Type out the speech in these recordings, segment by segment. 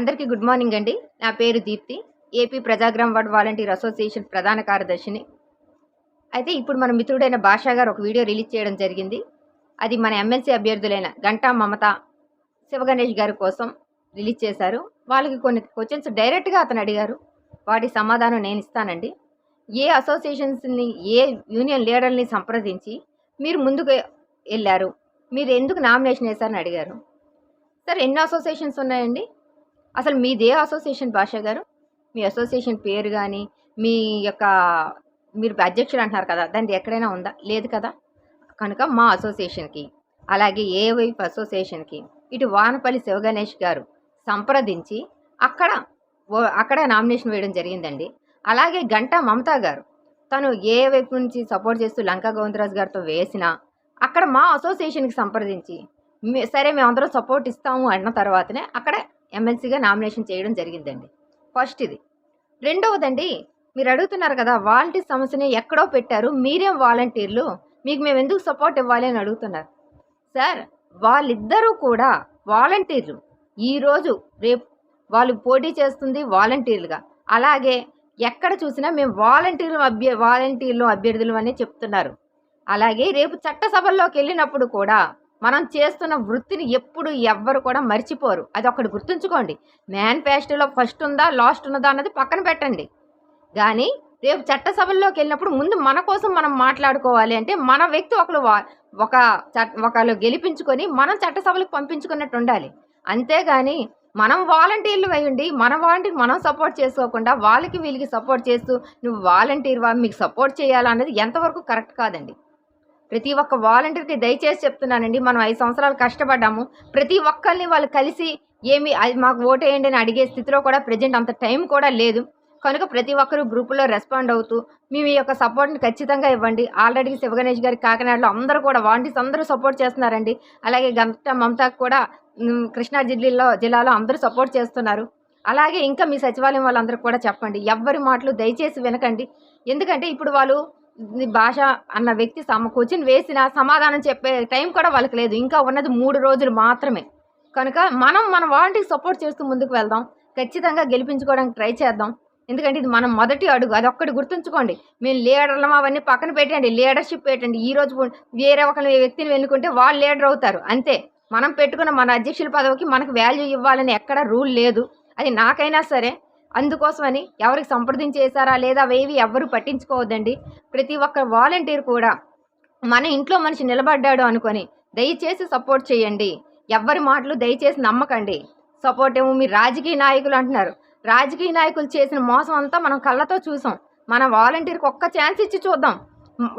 అందరికీ good morning అండి. నా పేరు దీప్తి. ఏపీ ప్రజాగ్రామ్ వార్డ్ వాలంటీర్ అసోసియేషన్ ప్రధాన కార్యదర్శిని. అయితే ఇప్పుడు మన మిత్రుడైన భాషా గారు ఒక వీడియో రిలీజ్ చేయడం జరిగింది. అది మన ఎమ్మెల్సీ అభ్యర్థులైన గంటా మమత శివగణేష్ గారి కోసం రిలీజ్ చేశారు. వాళ్ళకి కొన్ని క్వశ్చన్స్ డైరెక్ట్గా అతను అడిగారు. వాటి సమాధానం నేను ఇస్తానండి. ఏ అసోసియేషన్స్ని ఏ యూనియన్ లీడర్ని సంప్రదించి మీరు ముందుకు వెళ్ళారు? మీరు ఎందుకు నామినేషన్ వేశారని అడిగారు. సార్ ఎన్ని అసోసియేషన్స్ ఉన్నాయండి? అసలు మీదే అసోసియేషన్ భాష గారు? మీ అసోసియేషన్ పేరు కానీ మీ యొక్క మీరు అధ్యక్షుడు అంటున్నారు కదా దానికి ఎక్కడైనా ఉందా? లేదు కదా? కనుక మా అసోసియేషన్కి అలాగే ఏ అసోసియేషన్కి ఇటు వానపల్లి శివగణేష్ గారు సంప్రదించి అక్కడ అక్కడ నామినేషన్ వేయడం జరిగిందండి. అలాగే గంటా మమతా గారు తను ఏ వైపు నుంచి సపోర్ట్ చేస్తూ లంకా గోవిందరాజు గారితో వేసినా అక్కడ మా అసోసియేషన్కి సంప్రదించి సరే మేమందరం సపోర్ట్ ఇస్తాము అన్న తర్వాతనే అక్కడ ఎమ్మెల్సీగా నామినేషన్ చేయడం జరిగిందండి. ఫస్ట్ ఇది. రెండవదండి మీరు అడుగుతున్నారు కదా వాలంటీర్ సమస్యని ఎక్కడో పెట్టారు మీరేం వాలంటీర్లు మీకు మేము ఎందుకు సపోర్ట్ ఇవ్వాలి అని అడుగుతున్నారు. సార్ వాళ్ళిద్దరూ కూడా వాలంటీర్లు. ఈరోజు రేపు వాళ్ళు పోటీ చేస్తుంది వాలంటీర్లుగా. అలాగే ఎక్కడ చూసినా మేము వాలంటీర్లు అభ్య వాలంటీర్లు అభ్యర్థులు అని చెప్తున్నారు. అలాగే రేపు చట్టసభల్లోకి వెళ్ళినప్పుడు కూడా మనం చేస్తున్న వృత్తిని ఎప్పుడు ఎవ్వరు కూడా మర్చిపోరు. అది ఒకటి గుర్తుంచుకోండి. మేనిఫెస్టోలో ఫస్ట్ ఉందా లాస్ట్ ఉన్నదా అన్నది పక్కన పెట్టండి. కానీ రేపు చట్టసభల్లోకి వెళ్ళినప్పుడు ముందు మన కోసం మనం మాట్లాడుకోవాలి అంటే మన వ్యక్తి ఒకరు ఒక ఒకళ్ళు గెలిపించుకొని మనం చట్టసభలకు పంపించుకున్నట్టు ఉండాలి. అంతేగాని మనం వాలంటీర్లు అయ్యండి మన వాలంటీర్ మనం సపోర్ట్ చేసుకోకుండా వాళ్ళకి వీళ్ళకి సపోర్ట్ చేస్తూ నువ్వు వాలంటీర్వా మీకు సపోర్ట్ చేయాలన్నది ఎంతవరకు కరెక్ట్ కాదండి. ప్రతి ఒక్క వాలంటీర్కి దయచేసి చెప్తున్నానండి మనం ఐదు సంవత్సరాలు కష్టపడ్డాము. ప్రతి ఒక్కరిని వాళ్ళు కలిసి ఏమి అది మాకు ఓటేయండి అని అడిగే స్థితిలో కూడా ప్రజెంట్ అంత టైం కూడా లేదు. కనుక ప్రతి ఒక్కరు గ్రూపులో రెస్పాండ్ అవుతూ మీ మీ యొక్క సపోర్ట్ని ఖచ్చితంగా ఇవ్వండి. ఆల్రెడీ శివగణేష్ గారి కాకినాడలో అందరూ కూడా వాలంటీర్స్ అందరూ సపోర్ట్ చేస్తున్నారండి. అలాగే గంట మమతాకు కూడా కృష్ణా జిల్లాలో జిల్లాలో అందరూ సపోర్ట్ చేస్తున్నారు. అలాగే ఇంకా మీ సచివాలయం వాళ్ళందరూ కూడా చెప్పండి. ఎవ్వరి మాటలు దయచేసి వినకండి. ఎందుకంటే ఇప్పుడు వాళ్ళు భాష అన్న వ్యక్తి సమకూర్చిని వేసిన సమాధానం చెప్పే టైం కూడా వాళ్ళకి లేదు. ఇంకా ఉన్నది మూడు రోజులు మాత్రమే. కనుక మనం మన వాలంటీర్ సపోర్ట్ చేస్తూ ముందుకు వెళ్దాం. ఖచ్చితంగా గెలిపించుకోవడానికి ట్రై చేద్దాం. ఎందుకంటే ఇది మనం మొదటి అడుగు. అది ఒక్కటి గుర్తుంచుకోండి. మేము లీడర్లం అవన్నీ పక్కన పెట్టండి లీడర్షిప్ పెట్టండి. ఈ రోజు వేరే ఒక వ్యక్తిని ఎన్నుకుంటే వాళ్ళు లీడర్ అవుతారు. అంతే. మనం పెట్టుకున్న మన అధ్యక్షుల పదవికి మనకు వాల్యూ ఇవ్వాలని ఎక్కడ రూల్ లేదు. అది నాకైనా సరే అందుకోసమని ఎవరికి సంప్రదించేశారా లేదా అవేవి ఎవ్వరు పట్టించుకోవద్దండి. ప్రతి ఒక్క వాలంటీర్ కూడా మన ఇంట్లో మనిషి నిలబడ్డాడు అనుకొని దయచేసి సపోర్ట్ చేయండి. ఎవ్వరి మాటలు దయచేసి నమ్మకండి. సపోర్ట్ ఏమో మీరు రాజకీయ నాయకులు అంటున్నారు. రాజకీయ నాయకులు చేసిన మోసం అంతా మనం కళ్ళతో చూసాం. మన వాలంటీర్కి ఒక్క ఛాన్స్ ఇచ్చి చూద్దాం.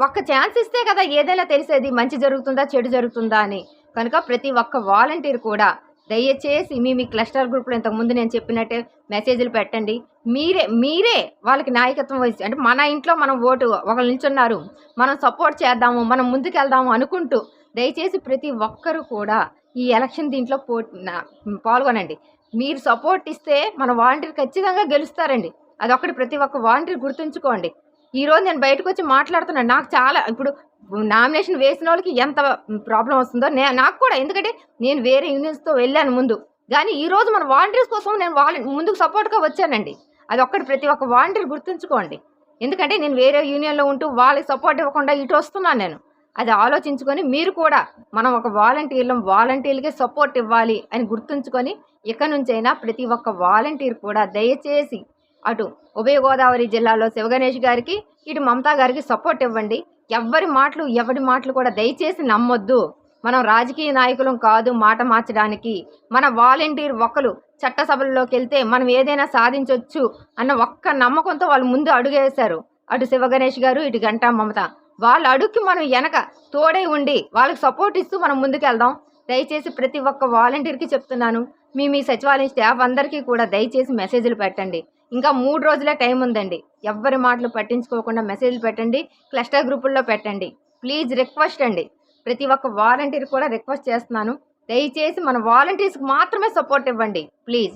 ఒక్క ఛాన్స్ ఇస్తే కదా ఏదైనా తెలిసేది మంచి జరుగుతుందా చెడు జరుగుతుందా అని. కనుక ప్రతి ఒక్క వాలంటీర్ కూడా దయచేసి మీ మీ క్లస్టర్ గ్రూప్లో ఇంతకుముందు నేను చెప్పినట్టే మెసేజ్లు పెట్టండి. మీరే మీరే వాళ్ళకి నాయకత్వం వహించి అంటే మన ఇంట్లో మనం ఓటు ఒకరు నిల్చున్నారు మనం సపోర్ట్ చేద్దాము మనం ముందుకెళ్దాము అనుకుంటూ దయచేసి ప్రతి ఒక్కరూ కూడా ఈ ఎలక్షన్ దీంట్లో పో పాల్గొనండి. మీరు సపోర్ట్ ఇస్తే మన వాలంటీర్ ఖచ్చితంగా గెలుస్తారండి. అదొక్కటి ప్రతి ఒక్క వాలంటీర్ గుర్తుంచుకోండి. ఈరోజు నేను బయటకు వచ్చి మాట్లాడుతున్నాను. నాకు చాలా ఇప్పుడు నామినేషన్ వేసిన వాళ్ళకి ఎంత ప్రాబ్లం వస్తుందో నే నాకు కూడా. ఎందుకంటే నేను వేరే యూనియన్స్తో వెళ్ళాను ముందు. కానీ ఈరోజు మన వాలంటీర్స్ కోసం నేను వాల ముందుకు సపోర్ట్గా వచ్చానండి. అది ఒక్కటి ప్రతి ఒక్క వాలంటీర్ గుర్తుంచుకోండి. ఎందుకంటే నేను వేరే యూనియన్లో ఉంటూ వాళ్ళకి సపోర్ట్ ఇవ్వకుండా ఇటు వస్తున్నాను నేను. అది ఆలోచించుకొని మీరు కూడా మనం ఒక వాలంటీర్లం వాలంటీర్లకే సపోర్ట్ ఇవ్వాలి అని గుర్తుంచుకొని ఇక నుంచైనా ప్రతి ఒక్క వాలంటీర్ కూడా దయచేసి అటు ఉభయ గోదావరి జిల్లాలో శివగణేష్ గారికి ఇటు మమతా గారికి సపోర్ట్ ఇవ్వండి. ఎవ్వరి మాటలు ఎవరి మాటలు కూడా దయచేసి నమ్మొద్దు. మనం రాజకీయ నాయకులం కాదు మాట మార్చడానికి. మన వాలంటీర్ ఒకరు చట్టసభల్లోకి వెళ్తే మనం ఏదైనా సాధించవచ్చు అన్న ఒక్క నమ్మకంతో వాళ్ళు ముందు అడుగేశారు. అటు శివగణేష్ గారు ఇటు గంటా మమత. వాళ్ళ అడుగుకి మనం వెనక తోడై ఉండి వాళ్ళకి సపోర్ట్ ఇస్తూ మనం ముందుకెళ్దాం దయచేసి ప్రతి ఒక్క వాలంటీర్కి చెప్తున్నాను. మీ మీ సచివాలయం స్టాఫ్ అందరికీ కూడా దయచేసి మెసేజ్లు పెట్టండి. ఇంకా మూడు రోజులే టైం ఉందండి. ఎవ్వరి మాటలు పట్టించుకోకుండా మెసేజ్లు పెట్టండి క్లస్టర్ గ్రూపుల్లో పెట్టండి. ప్లీజ్ రిక్వెస్ట్ అండి. ప్రతి ఒక్క వాలంటీర్ కూడా రిక్వెస్ట్ చేస్తున్నాను. దయచేసి మన వాలంటీర్స్కి మాత్రమే సపోర్ట్ ఇవ్వండి. ప్లీజ్.